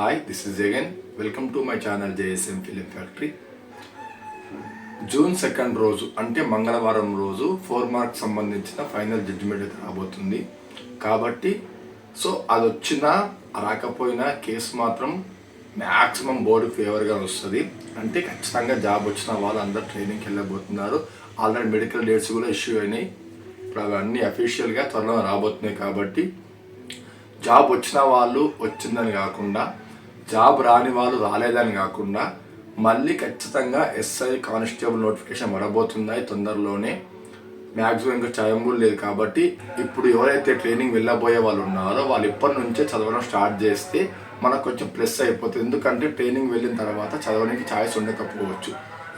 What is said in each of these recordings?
Hi this is Jagan welcome to my channel JSM film factory June second రోజు అంటే మంగళవారం రోజు four mark సంబంధించిన ఫైనల్ జడ్జిమెంట్ అయితే రాబోతుంది. కాబట్టి సో అది వచ్చినా రాకపోయినా కేసు మాత్రం మ్యాక్సిమం బోర్డు ఫేవర్గా వస్తుంది. అంటే ఖచ్చితంగా జాబ్ వచ్చిన వాళ్ళు అందరు ట్రైనింగ్కి వెళ్ళబోతున్నారు. ఆల్రెడీ మెడికల్ డేట్స్ కూడా ఇష్యూ అయినాయి. ఇప్పుడు అవన్నీ అఫీషియల్గా త్వరలో రాబోతున్నాయి కాబట్టి జాబ్ వచ్చిన వాళ్ళు వచ్చిందని కాకుండా జాబ్ రాని వాళ్ళు రాలేదని కాకుండా మళ్ళీ ఖచ్చితంగా ఎస్ఐ కానిస్టేబుల్ నోటిఫికేషన్ పడబోతున్నాయి తొందరలోనే. మ్యాక్సిమం ఇంకా చయం కూడా లేదు కాబట్టి ఇప్పుడు ఎవరైతే ట్రైనింగ్ వెళ్ళబోయే వాళ్ళు ఉన్నారో వాళ్ళు ఇప్పటి నుంచే చదవడం స్టార్ట్ చేస్తే మనకు కొంచెం ప్లస్ అయిపోతుంది. ఎందుకంటే ట్రైనింగ్ వెళ్ళిన తర్వాత చదవడానికి ఛాయిస్ ఉండకపోవచ్చు.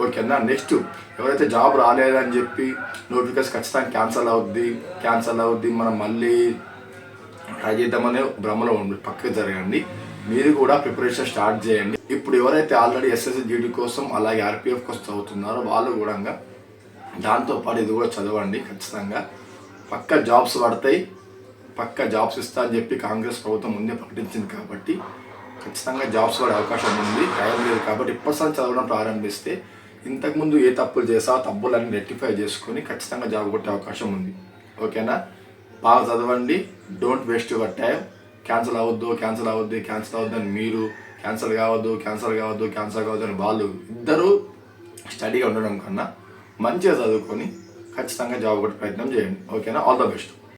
ఓకేనా? నెక్స్ట్ ఎవరైతే జాబ్ రాలేదని చెప్పి నోటిఫికేషన్ ఖచ్చితంగా క్యాన్సల్ అవుద్ది క్యాన్సల్ అవుద్ది మనం మళ్ళీ ట్రై చేద్దామనే భ్రమలో ఉండి పక్కకి జరగండి. మీరు కూడా ప్రిపరేషన్ స్టార్ట్ చేయండి. ఇప్పుడు ఎవరైతే ఆల్రెడీ ఎస్ఎస్సి జీడీ కోసం అలాగే ఆర్పిఎఫ్ కోసం చదువుతున్నారో వాళ్ళు కూడా దాంతో పాటు ఇది కూడా చదవండి ఖచ్చితంగా. పక్క జాబ్స్ పడతాయి. పక్క జాబ్స్ ఇస్తా అని చెప్పి కాంగ్రెస్ ప్రభుత్వం ముందే ప్రకటించింది కాబట్టి ఖచ్చితంగా జాబ్స్ పడే అవకాశం ఉంది. టైం లేదు కాబట్టి ఇప్పటిసారి చదవడం ప్రారంభిస్తే ఇంతకుముందు ఏ తప్పులు చేసా తప్పులన్నీ రెక్టిఫై చేసుకొని ఖచ్చితంగా జాబ్ కొట్టే అవకాశం ఉంది. ఓకేనా? బాగా చదవండి. Don't waste your time cancel అవ్వద్దు క్యాన్సిల్ అవ్వద్దు క్యాన్సిల్ అవ్వద్దు అని మీరు క్యాన్సిల్ కావద్దు క్యాన్సిల్ కావద్దు క్యాన్సిల్ కావద్దు అని వాళ్ళు ఇద్దరు స్టడీగా ఉండడం కన్నా మంచిగా చదువుకొని ఖచ్చితంగా జాబ్ కొట్టే ప్రయత్నం చేయండి. ఓకేనా? All the best